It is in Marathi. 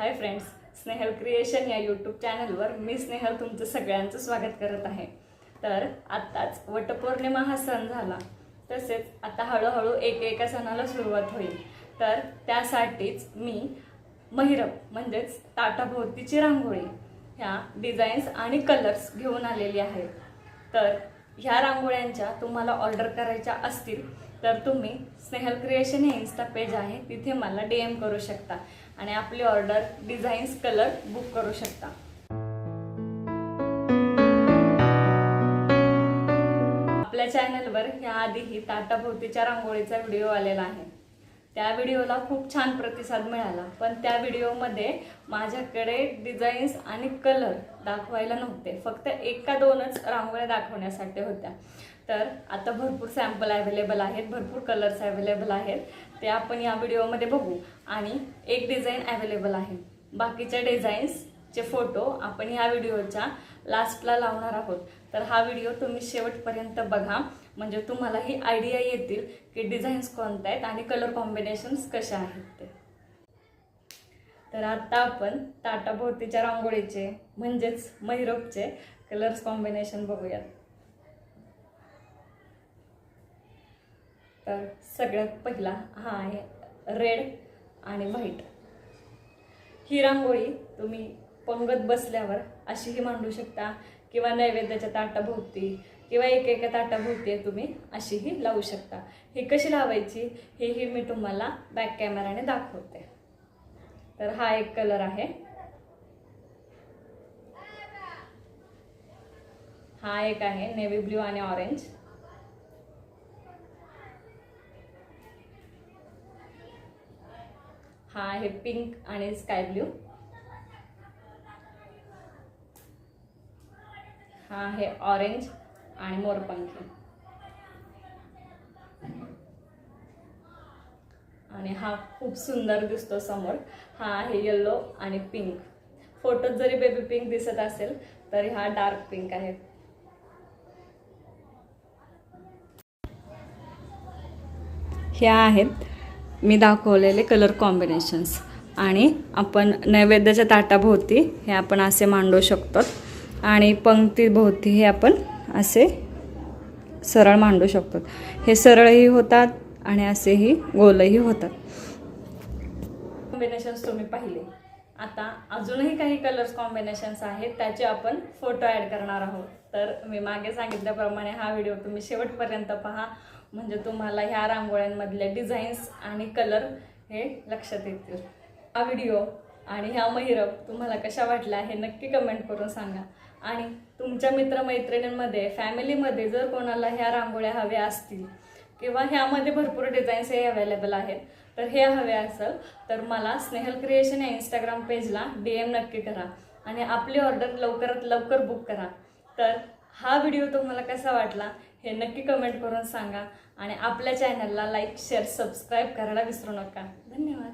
हाय फ्रेंड्स स्नेहल क्रिएशन या यूट्यूब चॅनलवर मी स्नेहल तुमचं सगळ्यांचं स्वागत करत आहे. तर आत्ताच वटपौर्णिमा हा सण झाला. तसेच आता हळूहळू एक एका सणाला सुरुवात होईल. तर त्यासाठीच मी महिरप म्हणजेच ताटाभोवतीची रांगोळी ह्या डिझाईन्स आणि कलर्स घेऊन आलेली आहे. तर ह्या रांगोळ्यांच्या तुम्हाला ऑर्डर करायच्या असतील तर तुम्ही स्नेहल क्रिएशन हे इन्स्टा पेज आहे तिथे मला डी एम करू शकता. आणि आपली ऑर्डर डिझाईन्स कलर बुक करू शकता. आपल्या चॅनलवर ह्या आधीही ताटाभोवतीच्या रांगोळीचा व्हिडिओ आलेला आहे. त्या व्हिडिओला खूप छान प्रतिसाद मिळाला पण त्या व्हिडिओमध्ये माझ्याकडे डिझाईन्स आणि कलर दाखवायला नव्हते. फक्त एक का दोनच रांगोळ्या दाखवण्यासाठी होत्या. तर आता भरपूर सॅम्पल अवेलेबल आहेत भरपूर कलर्स अवेलेबल आहेत. ते आपण या व्हिडिओमध्ये बघू. आणि एक डिझाईन अवेलेबल आहे. बाकीच्या डिझाईन्सचे फोटो आपण ह्या व्हिडिओच्या लास्टला लावणार आहोत. तर हा व्हिडिओ तुम्ही शेवटपर्यंत बघा. म्हणजे तुम्हाला ही आयडिया येतील की डिझाईन्स कोणत्या आहेत आणि कलर कॉम्बिनेशन्स कशा आहेत ते. तर आत्ता आपण ताटाभोवतीच्या रांगोळीचे म्हणजेच मैरोपचे कलर्स कॉम्बिनेशन बघूयात. तर सगळ्यात पहिला हा आहे रेड आणि व्हाईट. ही रांगोळी तुम्ही पंगत बसल्यावर अशीही मांडू शकता किंवा नैवेद्याच्या ताटाभोवती किंवा एक एका ताटाभोवती तुम्ही अशीही लावू शकता. ही कशी लावायची हेही मी तुम्हाला बॅक कॅमेराने दाखवते. तर हा एक कलर आहे. हा एक आहे नेव्ही ब्ल्यू आणि ऑरेंज हा आहे पिंक आणि स्काय ब्ल्यू हा आहे ऑरेंज आणि मोरपंखी आणि हा खूप सुंदर दिसतो समोर. हा आहे येल्लो आणि पिंक फोटोत जरी बेबी पिंक दिसत असेल तरी हा डार्क पिंक आहे. ह्या आहेत मी दाखवलेले कलर कॉम्बिनेशन्स आणि आपण नैवेद्याच्या ताटाभोवती हे आपण असे मांडू शकतो. आणि पंक्तीभोवती हे आपण असे सरळ मांडू शकतो. हे सरळही होतात आणि असेही गोलही होतात. कॉम्बिनेशन्स तुम्ही पाहिले. आता अजूनही काही कलर्स कॉम्बिनेशन्स आहेत त्याचे आपण फोटो ॲड करणार आहोत. तर मी मागे सांगितल्याप्रमाणे हा व्हिडिओ तुम्ही शेवटपर्यंत पहा. म्हणजे तुम्हाला ह्या रांगोळ्यांमधल्या डिझाईन्स आणि कलर हे लक्षात येतील. हा व्हिडिओ आणि ह्या महिरप तुम्हाला कशा वाटल्या हे नक्की कमेंट करून सांगा. आणि तुमच्या मित्रमैत्रिणींमध्ये फॅमिलीमध्ये जर कोणाला ह्या रांगोळ्या हव्या असतील किंवा ह्यामध्ये भरपूर डिझाईन्स हे अवेलेबल आहेत. तर हे हवे असेल तर मला स्नेहल क्रिएशन या इंस्टाग्राम पेजला डी एम नक्की करा आणि आपली ऑर्डर लवकरात लवकर बुक करा. तर हा व्हिडिओ तुम्हाला कसा वाटला हे नक्की कमेंट करून सांगा आणि आपल्या चॅनलला लाईक शेअर सबस्क्राईब करायला विसरू नका. धन्यवाद.